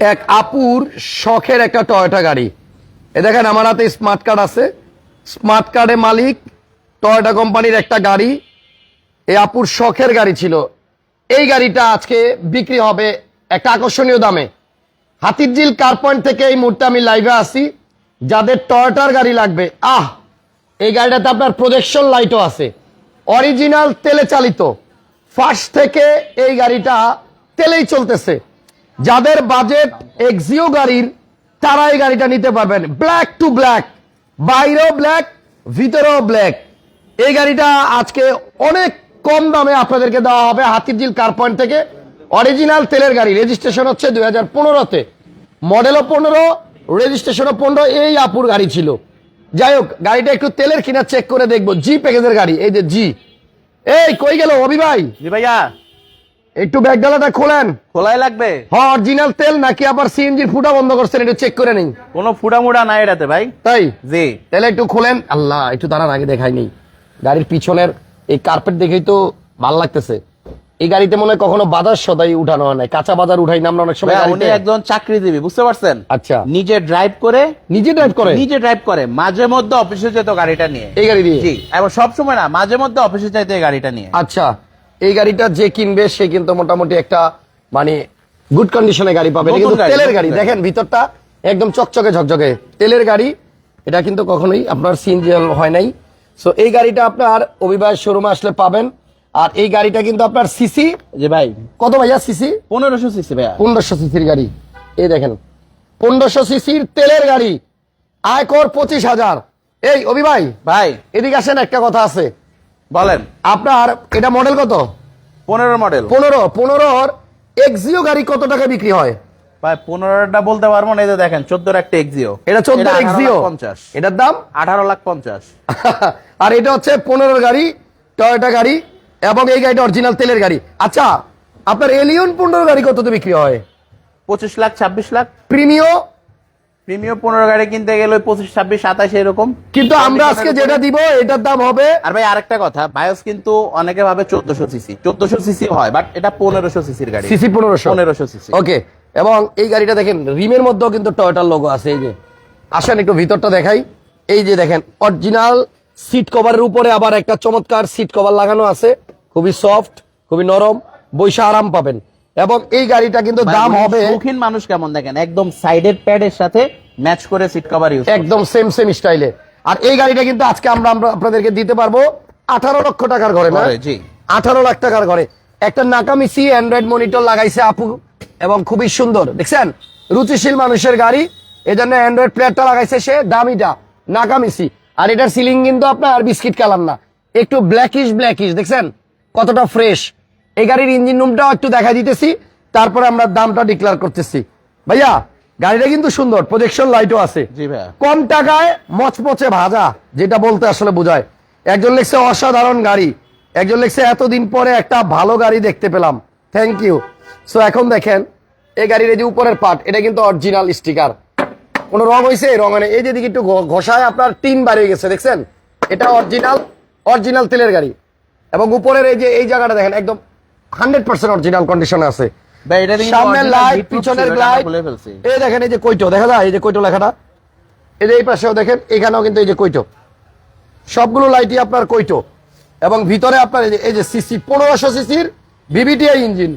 এক আপুর শখের একটা টয়োটা গাড়ি। এ দেখেন, আমার হাতে স্মার্ট কার্ড আছে। স্মার্ট কার্ডে মালিক টয়োটা কোম্পানির একটা গাড়ি। এই আপুর শখের গাড়ি ছিল। এই গাড়িটা আজকে বিক্রি হবে একটা আকর্ষণীয় দামে। হাতিরঝিল কার পয়েন্ট থেকে এই মুহূর্তে আমি লাইভে আসি যাদের টয়োটার গাড়ি লাগবে, আহ, এই গাড়িটাতে আপনার প্রজেকশন লাইটও আছে। অরিজিনাল তেলে চালিত। ফার্স্ট থেকে এই গাড়িটা তেলেই চলতেছে। যাদের বাজেট এক্সিও গাড়ির তারা এই গাড়িটা নিতে পারবেন। ব্ল্যাক টু ব্ল্যাক বাইরেও ব্ল্যাক ভিতরেও ব্ল্যাক এই গাড়িটা আজকে অনেক কম দামে আপনাদেরকে দেওয়া হবে হাতির হাতিরঝিল কার পয়েন্ট থেকে। অরিজিনাল তেলের গাড়ি রেজিস্ট্রেশন হচ্ছে দুই হাজার পনেরোতে। মডেলও পনেরো রেজিস্ট্রেশনও পনেরো, এই আপুর গাড়ি ছিল। যাই হোক, গাড়িটা একটু তেলের কিনা চেক করে দেখব। জি প্যাকেজের গাড়ি, এই যে জি এই, কই গেল অভি ভাই? ভাইয়া। একটু ব্যাগডালাটা খোলেন। খোলাই লাগবে? হ্যাঁ অরিজিনাল তেল নাকি আবার সিএনজির ফুটা বন্ধ করছেন একটু চেক করে নেই কোনো ফুটা মুড়া নাই এটাতে ভাই। তাই? জি। তাহলে একটু খোলেন। আল্লাহ একটু দাঁড়ান আগে দেখাই নেই গাড়ির পিছনের এই কার্পেট দেখেই তো ভালো লাগতেছে। এই গাড়িতে মনে হয় কখনো বাজার সদাই উঠানো হয় নাই কাঁচা বাজার উঠাই না আমরা অনেক সময় উনি। একজন চাকরিজীবী বুঝতে পারছেন? আচ্ছা। নিজে ড্রাইভ করে নিজে ড্রাইভ করে? নিজে ড্রাইভ করে মাঝে মধ্যে অফিসে যেত গাড়িটা নিয়ে। এই গাড়ি দিয়ে? জি এবং সব সময় না মাঝে মধ্যে অফিসে চাইতে এই গাড়িটা নিয়ে। আচ্ছা। এই গাড়িটা যে কিনবে সে কিন্তু মোটামুটি একটা মানে গুড কন্ডিশনে গাড়ি পাবে। কিন্তু তেলের গাড়ি। দেখেন ভিতরটা একদম চকচকে ঝকঝকে। তেলের গাড়ি এটা কিন্তু কখনোই আপনার সিএনজিএল হয় নাই। সো এই গাড়িটা আপনার অভিবাস শোরুমে আসলে পাবেন। আর এই গাড়িটা কিন্তু আপনার সিসি যে ভাই কত ভাইয়া সিসি পনেরোশো সিসি ভাইয়া। পনেরোশো সিসির গাড়ি। এই দেখেন পনেরোশো সিসির তেলের গাড়ি। আয়কর পঁচিশ হাজার। এই অভি ভাই ভাই। এদিকে আসেন একটা কথা আছে। বলেন। আপনার এটা মডেল কত? পনেরো মডেল পনেরো পনেরোর এক্সিও গাড়ি কত টাকা বিক্রি হয়? ভাই পনেরোটা বলতে পারব না এই দেখেন চোদ্দোর একটা এক্সিও এটা চোদ্দ এক্সিও পঞ্চাশ। এটার দাম? আঠারো লাখ পঞ্চাশ। আর এটা হচ্ছে পনেরোর গাড়ি টয়োটা গাড়ি এবং এই গাড়িটা অরিজিনাল তেলের গাড়ি। আচ্ছা আপনার এলিয়ন পনেরো গাড়ি কততে বিক্রি হয়? পঁচিশ লাখ ছাব্বিশ লাখ। প্রিমিও প্রিমিয়াম পনেরো গাড়ি কিনতে গেলে পঁচিশ ছাব্বিশ সাতাশ এরকম। কিন্তু আমরা আজকে যেটা দিব এটার দাম হবে আর ভাই আরেকটা কথা বায়োস কিন্তু অনেকে ভাবে চোদ্দশো সিসি চোদ্দশো সিসি হয় বাট এটা পনেরোশো সিসির গাড়ি। সিসি পনেরোশো। পনেরোশো সিসি ওকে এবং এই গাড়িটা দেখেন রিমের মধ্যেও কিন্তু টয়োটার লোগো আছে এই যে। আসেন একটু ভিতরটা দেখাই। এই যে দেখেন অরিজিনাল সিট কভারের উপরে আবার একটা চমৎকার সিট কভার লাগানো আছে। খুবই সফট খুবই নরম বৈশা আরাম পাবেন। এবং এই গাড়িটা কিন্তু দাম হবে শৌখিন মানুষ কেমন দেখেন? একদম সাইডের প্যাডের সাথে ম্যাচ করে সিট কভার ইউজ একদম সেম সেম স্টাইলে আর এই গাড়িটা কিন্তু আজকে আমরা আমরা আপনাদেরকে দিতে পারব আঠারো লক্ষ টাকার ঘরে না? জি। আঠারো লাখ টাকার ঘরে। একটা নাকামিসি অ্যান্ড্রয়েড মনিটর লাগাইছে আপু এবং খুবই সুন্দর। দেখছেন? রুচিশীল মানুষের গাড়ি। এই জন্য অ্যান্ড্রয়েড প্লেয়ারটা লাগাইছে সে দামিটা নাকামিসি আর এটার সিলিং কিন্তু আপনার বিস্কিট কালার না। একটু ব্ল্যাকিশ ব্ল্যাকিশ দেখছেন? কতটা ফ্রেশ এই গাড়ির ইঞ্জিন রুমটাও একটু দেখা দিতেছি তারপরে আমরা দামটা ডিক্লেয়ার করতেছি। ভাইয়া গাড়িটা কিন্তু সুন্দর প্রজেকশন লাইটও আছে। কম টাকায় মচমচে ভাজা যেটা বলতে আসলে বোঝায়। একজন লিখছে অসাধারণ গাড়ি একজন লিখছে এতদিন পরে একটা ভালো গাড়ি দেখতে পেলাম। থ্যাংক ইউ সো এখন দেখেন এই গাড়ির এই যে উপরের পার্ট এটা কিন্তু অরিজিনাল স্টিকার কোনো রং হয়েছে রং হয় এই যে দিকে একটু ঘষায় আপনার টিন বাড়িয়ে গেছে দেখছেন? এটা অরিজিনাল অরিজিনাল তেলের গাড়ি। এবং উপরের এই যে এই জায়গাটা দেখেন একদম হান্ড্রেড পার্সেন্ট অরিজিনাল কন্ডিশনে আছে। সামনের লাইট পিছনের লাইট এই দেখেন এই যে কইটো দেখা যায়? এই যে কইটো লেখাটা? এই যে এই পাশেও দেখেন এখানেও কিন্তু এই যে কইটো সবগুলো লাইটই আপনার কইটো এবং ভিতরে আপনার এই যে- সিসি পনেরোশো সিসির ভিভিটিআই ইঞ্জিন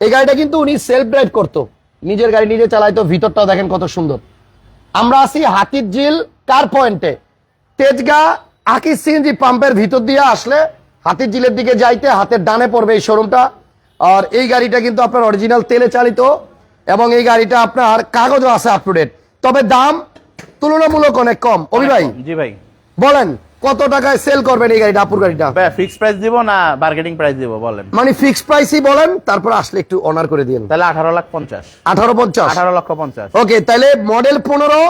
এই গাড়িটা কিন্তু উনি সেলফ ড্রাইভ করতো। নিজের গাড়ি নিজে চালাইতো ভিতরটাও দেখেন কত সুন্দর। আমরা আছি হাতির ঝিল কার পয়েন্টে তেজগা আকিস সিএনজি পাম্পের ভিতর দিয়ে আসলে হাতির জিলের দিকে যাইতে হাতের ডানে পড়বে এই শোরুমটা আর এই গাড়িটা কিন্তু আপনার অরিজিনাল তেলে চালিত এবং এই গাড়িটা আপনার কাগজও আছে আপ টু ডেট তবে দাম তুলনামূলক অনেক কম। অভি ভাই? জি ভাই। বলেন কত টাকায় সেল করবেন এই গাড়িটা আপুর গাড়িটা? ফিক্স প্রাইস দিব না বার্গেটিং প্রাইস দিব বলেন। মানে ফিক্সড প্রাইসই বলেন তারপর আসলে একটু অনার করে দিন তাহলে আঠারো লাখ পঞ্চাশ। আঠারো পঞ্চাশ? আঠারো লক্ষ পঞ্চাশ। ওকে তাহলে মডেল পনেরো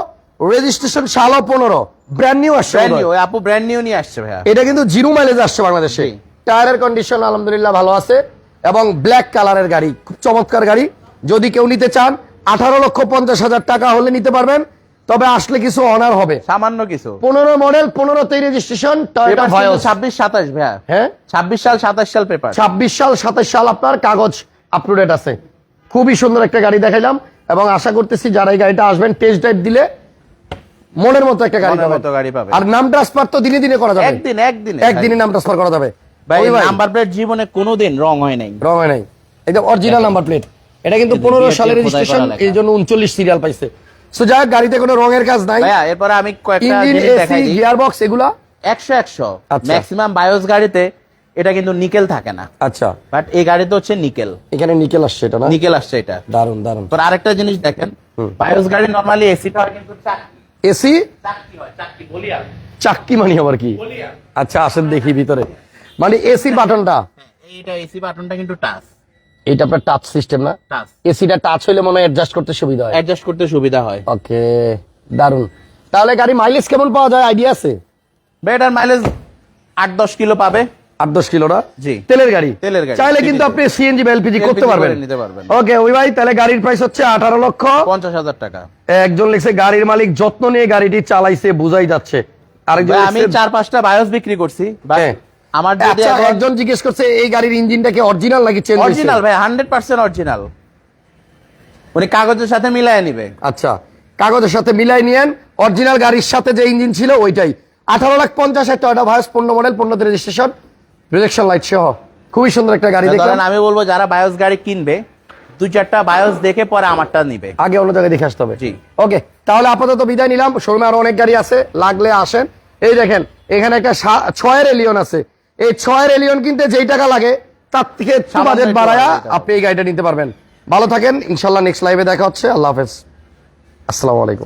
রেজিস্ট্রেশন সালও পনেরো। ব্র্যান্ড নিউ আসছে ব্র্যান্ড নিউ আপু ব্র্যান্ড নিউ নিয়ে আসছে ভাইয়া। এটা কিন্তু জিরো মাইলেজ আসছে বাংলাদেশে। টায়ারের কন্ডিশন আলহামদুলিল্লাহ ভালো আছে এবং ব্ল্যাক কালারের গাড়ি খুব চমৎকার গাড়ি। যদি কেউ নিতে চান আঠারো লক্ষ পঞ্চাশ হাজার টাকা হলে নিতে পারবেন। তবে আসলে কিছু অনার হবে। সামান্য কিছু। পনেরো মডেল পনেরোতেই রেজিস্ট্রেশন ছাব্বিশ সাতাশ ভাইয়া। হ্যাঁ? ছাব্বিশ সাল সাতাশ সাল পেপার ছাব্বিশ সাল সাতাশ সাল আপনার কাগজ আপ টু ডেট আছে। খুবই সুন্দর একটা গাড়ি দেখাইলাম এবং আশা করতেছি যারা এই গাড়িটা আসবেন টেস্ট ড্রাইভ দিলে মনের মতো একটা গাড়ি মতো পাবেন। আর নাম ট্রান্সফার তো দিনে দিনে করা যাবে। একদিন একদিন একদিনে। নাম ট্রান্সফার করা যাবে। ভাই নাম্বার প্লেট জীবনে কোনোদিন রং হয় নাই। রং হয় নাই। এটা অরিজিনাল নাম্বার প্লেট এটা কিন্তু কিন্তু পনেরো DRT সালের রেজিস্ট্রেশন এই জন্য উনচল্লিশ সিরিয়াল পাইছে। সো যাই গাড়িতে কোনো রঙের কাজ নাই। ভাইয়া এরপরে আমি কয়েকটা জিনিস দেখাই দিই। গিয়ার বক্স এগুলা? একশো একশো। আচ্ছা। ম্যাক্সিমাম বায়োস গাড়িতে এটা কিন্তু নিকেল থাকে না। আচ্ছা। বাট এই গাড়িতে হচ্ছে নিকেল এখানে নিকেল আসছে এটা না? নিকেল আসছে এটা। দারুণ দারুণ তোর আরেকটা জিনিস দেখেন। বায়োস গাড়ি নরমালি এসিটা হয় কিন্তু এসি? হয় চাক্কি মানি আবার কি? আচ্ছা আসেন দেখি ভিতরে। মানে এসি বাটনটা? এইটা এসি বাটনটা কিন্তু টাচ এটা আপনার টাচ সিস্টেম না? টাচ এসিটা টাচ হইলে মনে হয় অ্যাডজাস্ট করতে সুবিধা হয়। অ্যাডজাস্ট করতে সুবিধা হয়। ওকে দারুণ তাহলে গাড়ি মাইলেজ কেমন পাওয়া যায়? আইডিয়া আছে? বেটার মাইলেজ আট দশ কিলো পাবে। আট দশ কিলো না? জি। তেলের গাড়ি। তেলের গাড়ি। চাইলে কিন্তু আপনি সিএনজি বা এলপিজি করতে পারবেন। নিতে পারবেন। ওকে ওই ভাই তাহলে গাড়ির প্রাইস হচ্ছে আঠারো লক্ষ। পঞ্চাশ হাজার টাকা। একজন লিখছে গাড়ির মালিক যত্ন নিয়ে গাড়িটি চালাইছে বুঝাই যাচ্ছে। আরেকজন আমি চার পাঁচটা বায়োস বিক্রি করছি হ্যাঁ। আমার যদি আচ্ছা, একজন জিজ্ঞেস করছে এই গাড়ির ইঞ্জিনটা কি অরিজিনাল নাকি চেঞ্জ অরিজিনাল ভাই হান্ড্রেড পার্সেন্ট অরিজিনাল উনি কাগজের সাথে মিলায় নিবে। আচ্ছা কাগজের সাথে মিলাই নিয়েন অরিজিনাল গাড়ির সাথে যে ইঞ্জিন ছিল ওইটাই। আঠারো লাখ পঞ্চাশ হাজার টয়টা ভায়াস পনেরো মডেল পনেরোতে রেজিস্ট্রেশন রিজেকশন লাইট সহ খুবই সুন্দর একটা গাড়ি দেখলাম। ধরেন আমি বলব যারা বায়োস গাড়ি কিনবে দুই চারটা বায়োস দেখে পরে আমারটা নিবে। আগে অন্য জায়গায় দেখে আসতে হবে। জি। ওকে তাহলে আপাতত বিদায় নিলাম। শোরুমে আরও অনেক গাড়ি আছে লাগলে আসেন। এই দেখেন এখানে একটা ছয়ের এলিয়ন আছে। এই ছয়ের এলিয়ন কিনতে যেই টাকা লাগে তার থেকে বাজেট বাড়ায়া আপনি এই গাড়িটা নিতে পারবেন। ভালো থাকেন ইনশাল্লাহ নেক্সট লাইভে দেখা হচ্ছে। আল্লাহ হাফেজ। আসসালামু আলাইকুম।